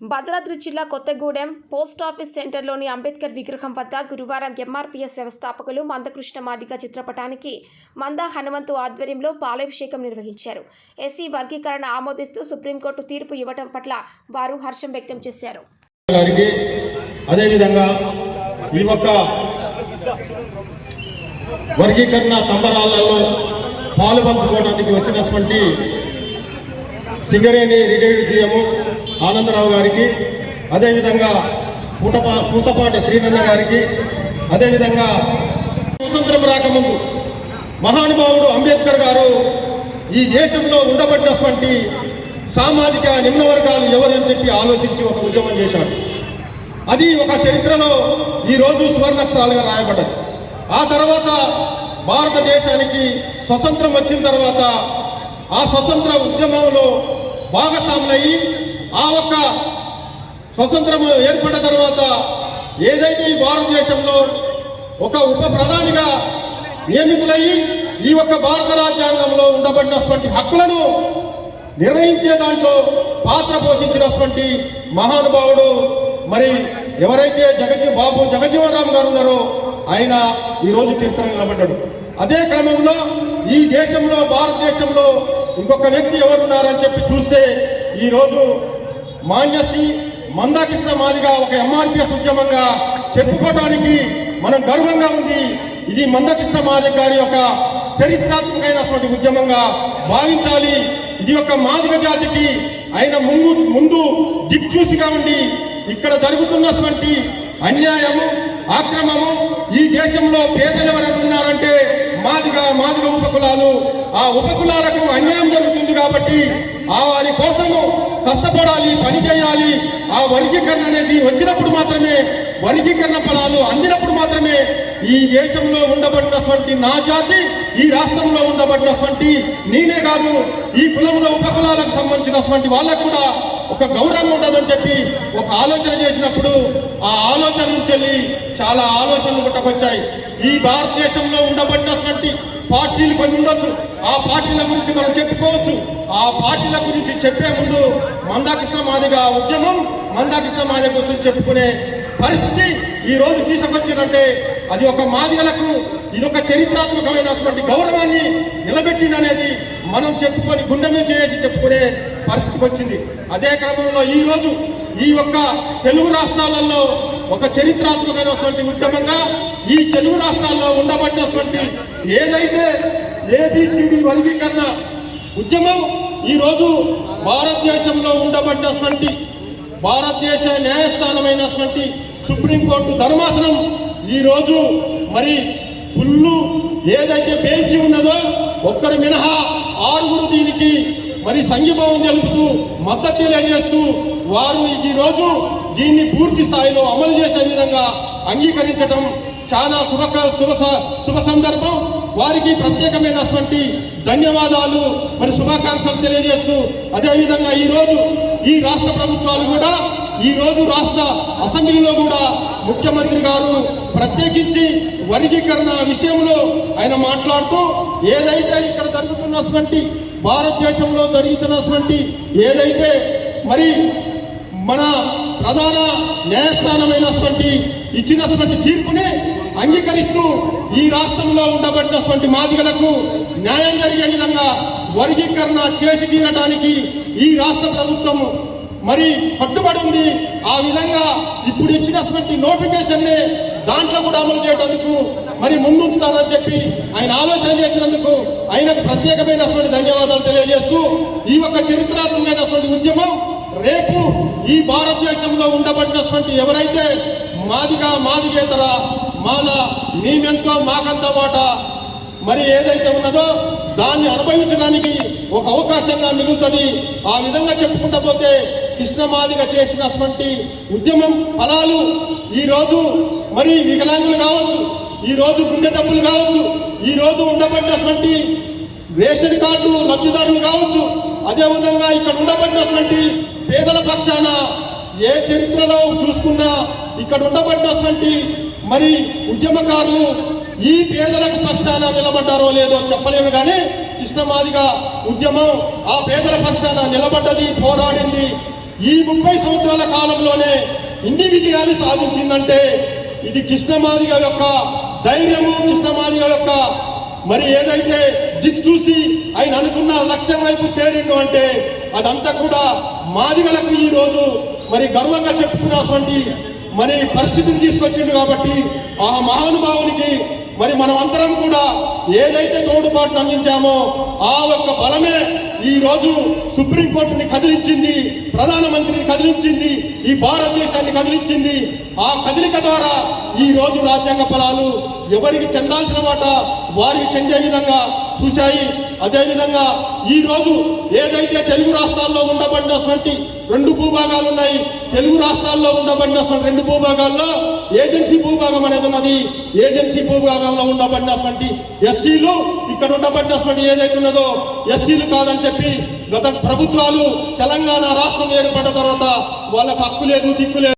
భద్రాద్రి జిల్లా కొత్తగూడెం పోస్టాఫీస్ సెంటర్లోని అంబేద్కర్ విగ్రహం వద్ద గురువారం ఎంఆర్పీఎస్ వ్యవస్థాపకులు మందకృష్ణ మాదిగ చిత్రపటానికి మంద హనుమంతు ఆధ్వర్యంలో పాలాభిషేకం నిర్వహించారు. ఎస్సీ వర్గీకరణ ఆమోదిస్తూ సుప్రీంకోర్టు తీర్పు ఇవ్వడం పట్ల వారు హర్షం వ్యక్తం చేశారు. అదేవిధంగా ఈ యొక్క వర్గీకరణ సంబరాలలో పాలు పంచుకోవడానికి వచ్చినటువంటి సింగరేణి రిటైర్డ్ జీఎం ఆనందరావు గారికి అదేవిధంగా పూటపా పూసపాటి శ్రీనన్న గారికి అదేవిధంగా స్వతంత్రం రాకముందు మహానుభావుడు అంబేద్కర్ గారు ఈ దేశంలో ఉండబడినటువంటి సామాజిక నిమ్న వర్గాలు ఎవరని చెప్పి ఆలోచించి ఒక ఉద్యమం చేశాడు అది ఒక చరిత్రలో ఈ రోజు సువర్ణాక్షరాలుగా రాయబడ్డది. ఆ తర్వాత భారతదేశానికి స్వతంత్రం వచ్చిన తర్వాత ఆ స్వతంత్ర ఉద్యమంలో భాగస్వాములయ్యి ఆ ఒక్క స్వతంత్రం ఏర్పడిన తర్వాత ఏదైతే ఈ భారతదేశంలో ఒక ఉప ప్రధానిగా నియమితులయ్యి ఈ యొక్క భారత రాజ్యాంగంలో ఉండబడినటువంటి హక్కులను నిర్వహించే దాంట్లో పాత్ర పోషించినటువంటి మహానుభావుడు మరి ఎవరైతే జగజీ బాబు జగజీవన్ రామ్ గారు ఉన్నారో ఆయన ఈరోజు చరిత్ర నిలబడ్డాడు. అదే క్రమంలో ఈ దేశంలో భారతదేశంలో ఇంకొక వ్యక్తి ఎవరున్నారని చెప్పి చూస్తే ఈరోజు మాన్యసి మందాకృష్ణ మాదిగా ఒక ఎంఆర్పిఎస్ ఉద్యమంగా చెప్పుకోవడానికి మనం గర్వంగా ఉంది. ఇది మందకృష్ణ మాదిగ గారి యొక్క చరిత్రాత్మకమైనటువంటి ఉద్యమంగా భావించాలి. ఇది ఒక మాదిగ జాతికి ఆయన ముందు ముందు దిక్చూసిగా ఉండి ఇక్కడ జరుగుతున్నటువంటి అన్యాయము ఆక్రమము ఈ దేశంలో పేదలు ఎవరైనా ఉన్నారంటే మాదిగా మాదిగ ఉపకులాలు. ఆ ఉపకులాలకు అన్యాయం జరుగుతుంది కాబట్టి ఆ వారి కోసము కష్టపడాలి పని చేయాలి. ఆ వర్గీకరణ అనేది వచ్చినప్పుడు మాత్రమే వర్గీకరణ ఫలాలు అందినప్పుడు మాత్రమే ఈ దేశంలో ఉండబడినటువంటి నా జాతి ఈ రాష్ట్రంలో ఉండబడినటువంటి నేనే కాదు ఈ కులంలో ఉపకులాలకు సంబంధించినటువంటి వాళ్ళకు కూడా ఒక గౌరవం ఉండదని చెప్పి ఒక ఆలోచన చేసినప్పుడు ఆ ఆలోచన నుంచి వెళ్ళి చాలా ఆలోచనలు పుట్టకొచ్చాయి. ఈ భారతదేశంలో ఉండబడినటువంటి పార్టీలు కొన్ని ఉండొచ్చు. ఆ పార్టీల గురించి మనం చెప్పుకోవచ్చు. ఆ పార్టీల గురించి చెప్పే ముందు మందాకృష్ణ మాదిగా ఉద్యమం మందాకృష్ణ మాదిగ గురించి చెప్పుకునే పరిస్థితి ఈ రోజు తీసుకొచ్చిందంటే అది ఒక మాదిగలకు ఇది ఒక చరిత్రాత్మకమైనటువంటి గౌరవాన్ని నిలబెట్టిందనేది మనం చెప్పుకొని గుండె మీద చేసి చెప్పుకునే పరిస్థితికి వచ్చింది. అదే క్రమంలో ఈరోజు ఈ యొక్క తెలుగు రాష్ట్రాలలో ఒక చరిత్రాత్మకమైనటువంటి ఉద్యమంగా ఈ తెలుగు రాష్ట్రాల్లో ఉండబడినటువంటి ఏదైతే ఏబిసిడి వర్గీకరణ ఉద్యమం ఈరోజు భారతదేశంలో ఉండబడినటువంటి భారతదేశ న్యాయస్థానమైనటువంటి సుప్రీంకోర్టు ధర్మాసనం ఈరోజు మరి ఫుల్లు ఏదైతే బెంచి ఉన్నదో ఒక్కరు మినహా ఆరుగురు దీనికి మరి సంఘీభావం తెలుపుతూ మద్దతు తెలియజేస్తూ వారు ఈ రోజు దీన్ని పూర్తి స్థాయిలో అమలు చేసే విధంగా అంగీకరించడం చాలా శుభ శుభ స- శుభ సందర్భం. వారికి ప్రత్యేకమైనటువంటి ధన్యవాదాలు మరి శుభాకాంక్షలు తెలియజేస్తూ అదేవిధంగా ఈ రోజు ఈ రాష్ట్ర ప్రభుత్వాలు కూడా ఈ రోజు రాష్ట్ర అసెంబ్లీలో కూడా ముఖ్యమంత్రి గారు ప్రత్యేకించి వర్గీకరణ విషయంలో ఆయన మాట్లాడుతూ ఏదైతే ఇక్కడ జరుగుతున్నటువంటి భారతదేశంలో జరుగుతున్నటువంటి ఏదైతే మరి మన ప్రధాన న్యాయస్థానమైనటువంటి ఇచ్చినటువంటి తీర్పుని అంగీకరిస్తూ ఈ రాష్ట్రంలో ఉండబడినటువంటి మాదిగలకు న్యాయం జరిగే విధంగా వర్గీకరణ చేసి తీరడానికి ఈ రాష్ట్ర ప్రభుత్వం మరి కట్టుబడి ఉంది ఆ విధంగా ఇప్పుడు ఇచ్చినటువంటి నోటిఫికేషన్ని దాంట్లో కూడా అమలు చేయడానికి మరి ముందుంచుతానని చెప్పి ఆయన ఆలోచన చేసినందుకు ఆయనకు ప్రత్యేకమైనటువంటి ధన్యవాదాలు తెలియజేస్తూ ఈ యొక్క చరిత్రాత్మకమైనటువంటి ఉద్యమం రేపు ఈ భారతదేశంలో ఉండబడినటువంటి ఎవరైతే మాదిగా మాదిగేతర మాద మేమెంతో మాకంత వాట మరి ఏదైతే ఉన్నదో దాన్ని అనుభవించడానికి ఒక అవకాశంగా మిగులుతుంది. ఆ విధంగా చెప్పుకుంటా పోతే కృష్ణమాదిగ చేసినటువంటి ఉద్యమం ఫలాలు. ఈ రోజు మరి వికలాంగులు కావచ్చు ఈ రోజు గుండె డబ్బులు కావచ్చు ఈ రోజు ఉండబడినటువంటి రేషన్ కార్డు లబ్ధిదారులు కావచ్చు అదే విధంగా ఇక్కడ ఉండబడినటువంటి పేదల పక్షాన ఏ చరిత్రలో చూసుకున్నా ఇక్కడ ఉండబడినటువంటి మరి ఉద్యమకారులు ఈ పేదలకు పక్షాన నిలబడ్డారో లేదో చెప్పలేము కానీ ఇష్టమాదిగా ఉద్యమం ఆ పేదల పక్షాన నిలబడ్డది పోరాడింది. ఈ ముప్పై సంవత్సరాల కాలంలోనే ఇన్ని విజయాలు సాధించిందంటే ఇది కృష్ణమాదిగ యొక్క ధైర్యము కృష్ణమాదిగ యొక్క మరి ఏదైతే దిక్కు చూసి ఆయన అనుకున్న లక్ష్యం వైపు చేరిండు అంటే అదంతా కూడా మాదిగలకు ఈ రోజు మరి గర్వంగా చెప్పుకున్నటువంటి మరి పరిస్థితిని తీసుకొచ్చిండు కాబట్టి ఆ మహానుభావునికి మరి మనం అందరం కూడా ఏదైతే తోడుపాటును అందించామో ఆ యొక్క బలమే ఈ రోజు సుప్రీంకోర్టుని కదిలించింది. ప్రధానమంత్రిని కదిలించింది ఈ భారతదేశాన్ని కదిలించింది. ఆ కదలిక ద్వారా ఈ రోజు రాజ్యాంగ ఫలాలు ఎవరికి చెందాల్సిన మాట వారికి చెందే విధంగా చూశాయి. అదేవిధంగా ఈ రోజు ఏదైతే తెలుగు రాష్ట్రాల్లో ఉండబడినటువంటి రెండు భూభాగాలు ఉన్నాయి తెలుగు రాష్ట్రాల్లో ఉండబడినటువంటి రెండు భూభాగాల్లో ఏజెన్సీ భూభాగం అనేది ఉన్నది. ఏజెన్సీ భూభాగంలో ఉండబడినటువంటి ఎస్సీలు ఇక్కడ ఉండబడినటువంటి ఏదైతే ఉన్నదో ఎస్సీలు కాదని చెప్పి గత ప్రభుత్వాలు తెలంగాణ రాష్ట్రం ఏర్పడిన తర్వాత వాళ్ళకు హక్కు లేదు దిక్కు లేదు.